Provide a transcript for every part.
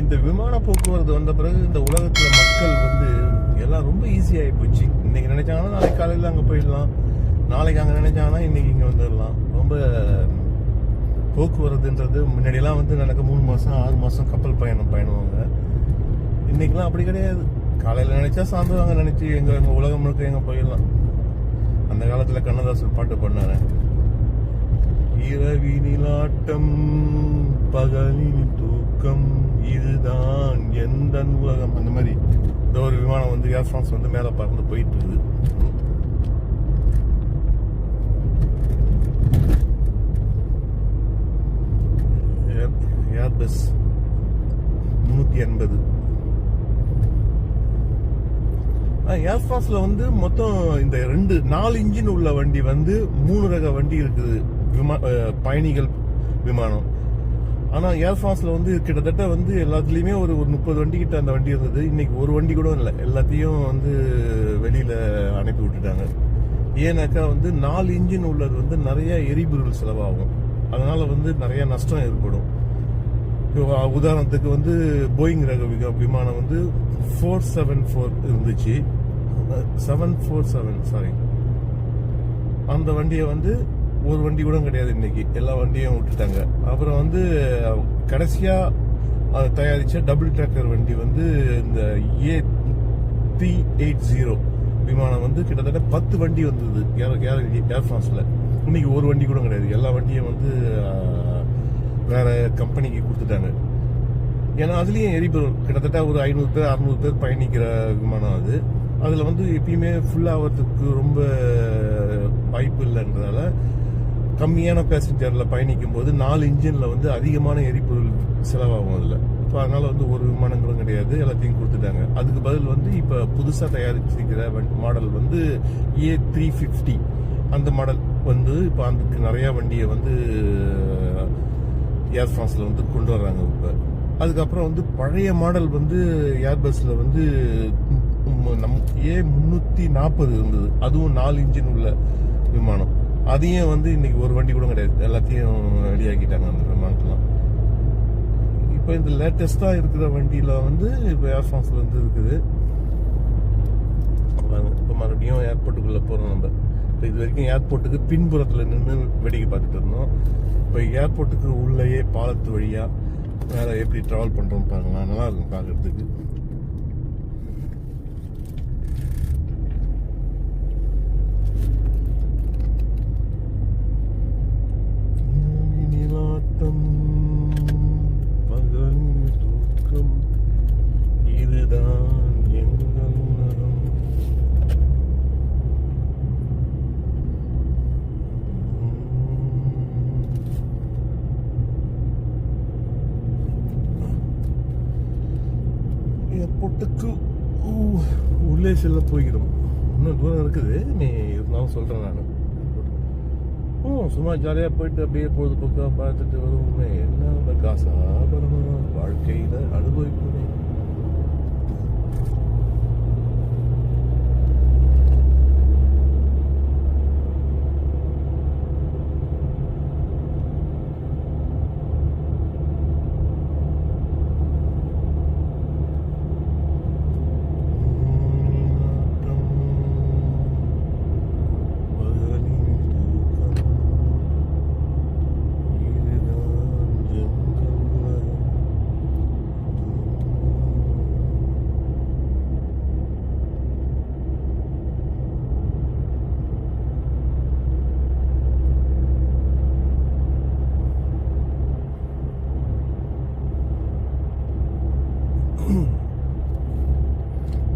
இந்த விமான போக்குவரத்து வந்த பிறகு இந்த உலகத்தில் மக்கள் வந்து எல்லாம் ரொம்ப ஈஸியாகி போச்சு. இன்னைக்கு நினைச்சாங்கன்னா நாளைக்கு காலையில் அங்கே போயிடலாம். நாளைக்கு அங்கே நினைச்சாங்கன்னா இன்னைக்கு இங்கே வந்துடலாம். ரொம்ப போக்குவரத்துன்றது முன்னாடியெல்லாம் வந்து நடக்க மூணு மாதம் ஆறு மாதம் கப்பல் பயணம் பயணுவாங்க இன்றைக்கெலாம் அப்படி கிடையாது. காலையில் நினச்சா சாயந்தரம் அங்கே நினச்சி எங்கள் எங்கள் உலகம் முழுக்க எங்கே போயிடலாம். அந்த காலத்தில் கண்ணதாசன் பாட்டு பண்ணாரு இரவினிலாட்டம் பகலின் உலகம் இதுதான். எந்த உலகம்? அந்த மாதிரி. இந்த ஒரு விமானம் வந்து ஏர் ஃப்ரான்ஸ் வந்து மேலே பறந்து போயிட்டு இருக்குது ஏர்- ஏர்பஸ் முந்நூற்றி எண்பது ஏர் ஃபிரான்ஸில் வந்து மொத்தம் இந்த ரெண்டு நாலு இன்ஜின் உள்ள வண்டி வந்து மூணு ரக வண்டி இருக்குது. விமா பயணிகள் விமானம். ஆனா ஏர் வந்து கிட்டத்தட்ட வந்து எல்லாத்துலயுமே ஒரு ஒரு முப்பது வண்டி கிட்ட அந்த வண்டி இருந்தது. இன்னைக்கு ஒரு வண்டி கூட இல்லை. எல்லாத்தையும் வந்து வெளியில அனுப்பி விட்டுட்டாங்க. ஏன்னாக்கா வந்து நாலு இன்ஜின் உள்ளது வந்து நிறைய எரிபொருள் செலவாகும். அதனால வந்து நிறைய நஷ்டம் ஏற்படும். இப்போ உதாரணத்துக்கு வந்து போயிங் ரக விமானம் வந்து ஃபோர் செவன் ஃபோர் இருந்துச்சு. செவன் ஃபோர் செவன் சாரி அந்த வண்டியை வந்து ஒரு வண்டி கூட கிடையாது இன்னைக்கு. எல்லா வண்டியும் விட்டுட்டாங்க. அப்புறம் வந்து கடைசியா அதை தயாரிச்ச டபுள் ட்ராக்கர் வண்டி வந்து இந்த ஏ த்ரீ எயிட் ஜீரோ விமானம் வந்து கிட்டத்தட்ட பத்து வண்டி வந்தது. ஏர் ஏர் ஏர் இன்னைக்கு ஒரு வண்டி கூட கிடையாது. எல்லா வண்டியும் வந்து வேற கம்பெனிக்கு கொடுத்துட்டாங்க. ஏன்னா அதுலயும் எரிபொருள். கிட்டத்தட்ட ஒரு ஐநூறு பேர் அறுநூறு பேர் பயணிக்கிற விமானம் அது. அதுல வந்து எப்பயுமே ஃபுல் ஆகிறதுக்கு ரொம்ப கம்மியான பேசஞ்சரில் பயணிக்கும் போது நாலு இன்ஜினில் வந்து அதிகமான எரிபொருள் செலவாகும் அதில். இப்போ அதனால் வந்து ஒரு விமானங்களும் கிடையாது. எல்லாத்தையும் கொடுத்துட்டாங்க. அதுக்கு பதில் வந்து இப்போ புதுசாக தயாரிச்சிருக்கிற மாடல் வந்து ஏ த்ரீ ஃபிஃப்டி அந்த மாடல் வந்து இப்போ அதுக்கு நிறையா வண்டியை வந்து ஏர் ஃப்ரான்ஸ்ல வந்து கொண்டு வர்றாங்க இப்போ. அதுக்கப்புறம் வந்து பழைய மாடல் வந்து ஏர்பஸில் வந்து நம் ஏ முந்நூற்றி நாற்பது இருந்தது. அதுவும் நாலு இன்ஜின் உள்ள விமானம். அதையும் வந்து இன்னைக்கு ஒரு வண்டி கூட கிடையாது. எல்லாத்தையும் ரெடி ஆக்கிட்டாங்க அந்த விமானத்தெல்லாம் இப்போ இந்த லேட்டஸ்டா இருக்கிற வண்டியில வந்து இப்போ ஏர் ஃப்ரான்ஸ்ல வந்து இருக்குது. இப்போ மறுபடியும் ஏர்போர்ட்டுக்குள்ள போறோம் நம்ம. இப்போ இது வரைக்கும் ஏர்போர்ட்டுக்கு பின்புறத்துல நின்று வேடிக்கை பார்த்துட்டு இருந்தோம். இப்போ ஏர்போர்ட்டுக்கு உள்ளேயே பாலத்து வழியா வேற எப்படி டிராவல் பண்றோம் பார்க்கலாம் நல்லா இருக்கும் பார்க்கறதுக்கு நிலாட்டம் பகலின் தூக்கம் இதுதான் எங்கள் நலம் ஏர்போர்ட்டுக்கு ஊ- உள்ளே தூக்கிடும் இன்னும் தூரம் இருக்குது நீ இருந்தாலும் சொல்கிறேன் நான் ஓ சும்மா ஜாலியாக போயிட்டு அப்படியே பொழுதுபோக்காக பார்த்துட்டு வருவோமே என்ன காசாக பணமா வாழ்க்கையில் அனுபவிப்போமே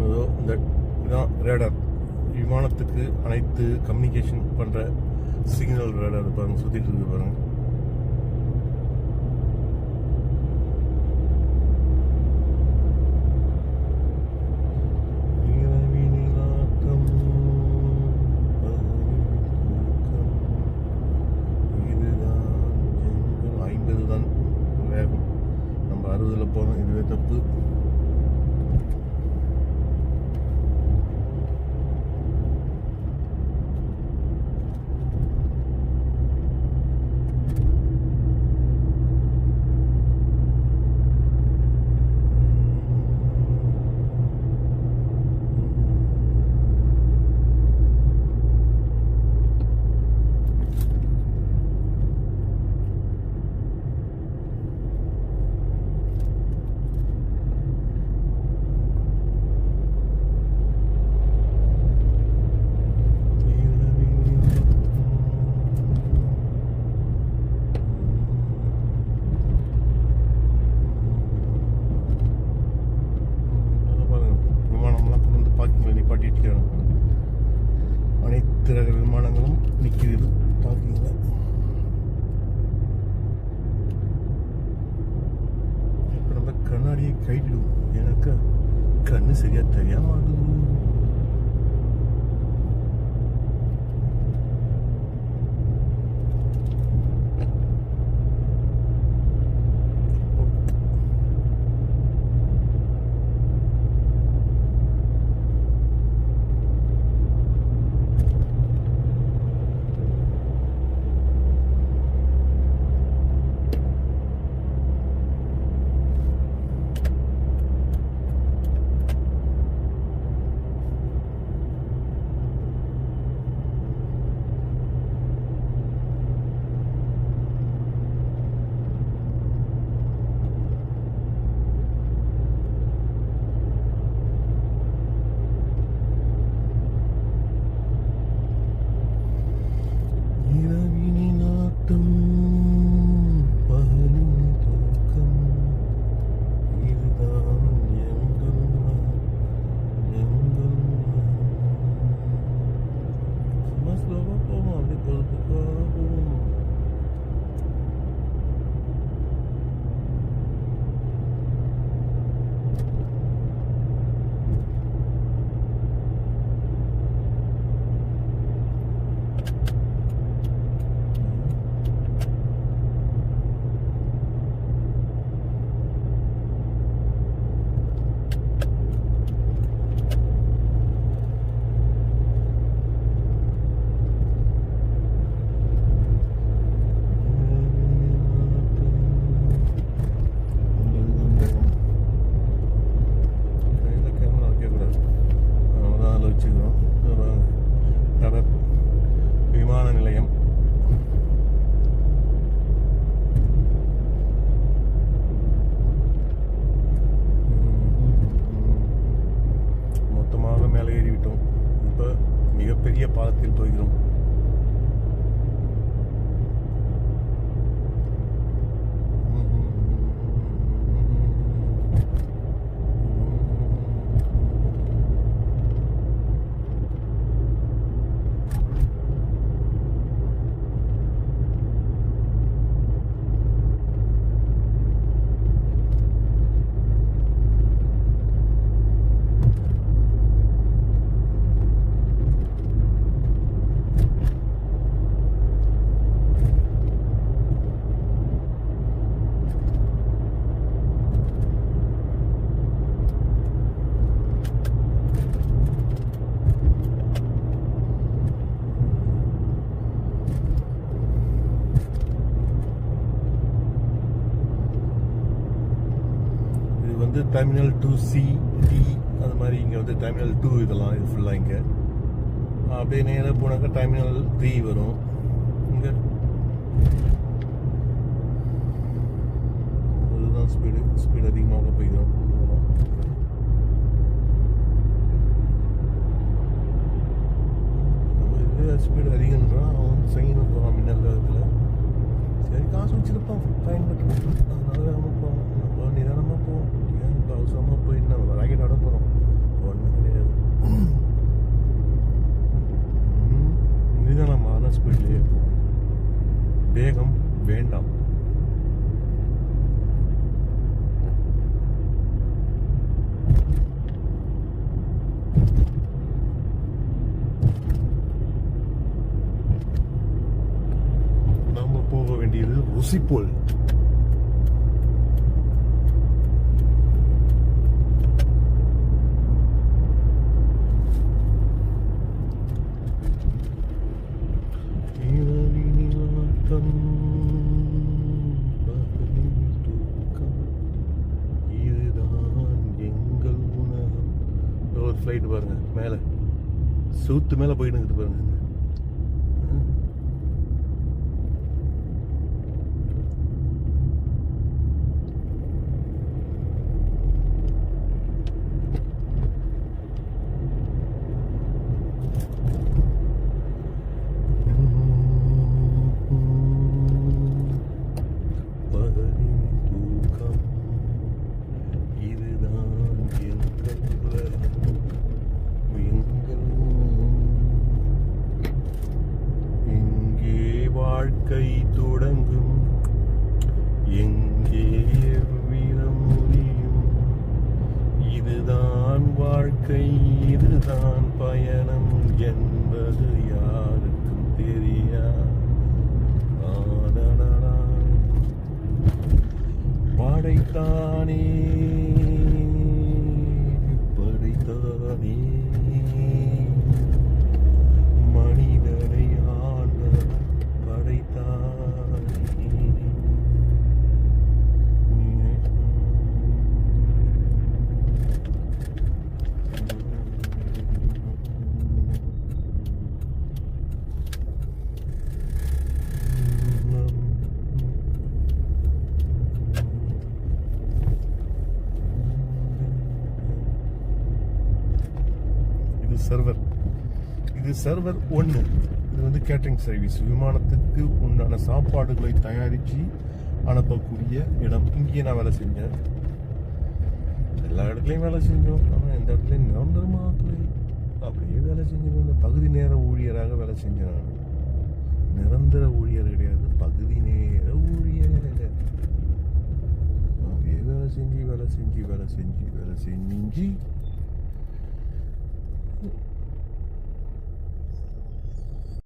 அதோ இந்த இதான் ரேடார் விமானத்துக்கு அனைத்து கம்யூனிகேஷன் பண்ணுற சிக்னல் வேலை இருப்பாங்க சுற்றிட்டு இருக்கு பாருங்கள் இரவினிலாட்டம், பகலின் தூக்கம், இதுதான் எங்கள் ஐம்பது தான் வேகம் நம்ம அறுபதுல போனோம் இதுவே தப்பு அனைத்து ரக விமானங்களும் நிற்கிறது பார்க்குறீங்க இப்போ நம்ம கண்ணாடியை எனக்கு கண்ணு சரியா தெரிய വെച്ചിരിക്കുന്നത് വിമാന നിലയം வந்து டெர்மினல் டூ சி டி அது மாதிரி இங்கே வந்து டெர்மினல் டூ இதெல்லாம் இது ஃபுல்லாக இங்கே. அப்படியே நேராக போனாக்கா டெர்மினல் த்ரீ வரும். இங்கே. அதுதான் ஸ்பீடு ஸ்பீடு அதிகமாக போய்க்கிறோம் நம்ம இது ஸ்பீடு அதிகம்ன்றான் அவன் சைன் போகிறான் மின்னல் வேகத்தில். சரி காசு வச்சிருப்பான். பயன்பட்டு அதனால நம்ம போவோம் நம்ம நிதானமாக போவோம். அவசரமாக போய் நம்ம ராக்கெட் ஆட போகிறோம் ஒன்றும் கிடையாது. நிதானமான ஸ்பீட்லேயே போவோம். வேகம் வேண்டாம். நாம போக வேண்டியது ருசிப்போல். செவுத்து மேலே போயிட்டு இருக்குது பாருங்க. வாழ்க்கை தொடங்கும். எங்கே வீரம் முடியும்? இதுதான் வாழ்க்கை இதுதான் பயணம் என்பது யாருக்கும் தெரியா படைத்தானே சர்வர் இது சர்வர் ஒன்று இது வந்து கேட்டரிங் சர்வீஸ் விமானத்துக்கு உண்டான சாப்பாடுகளை தயாரித்து அனுப்பக்கூடிய இடம். இங்கேயே நான் வேலை செஞ்சேன். எல்லா இடத்துலையும் வேலை செஞ்சோம். ஆனால் இந்த இடத்துலையும் நிரந்தரமாக அப்படியே வேலை செஞ்சது இந்த பகுதி நேர ஊழியராக வேலை செஞ்சேன் நான். நிரந்தர ஊழியர் கிடையாது. பகுதி நேர ஊழியர் அப்படியே வேலை செஞ்சு வேலை செஞ்சு வேலை செஞ்சு வேலை செஞ்சு.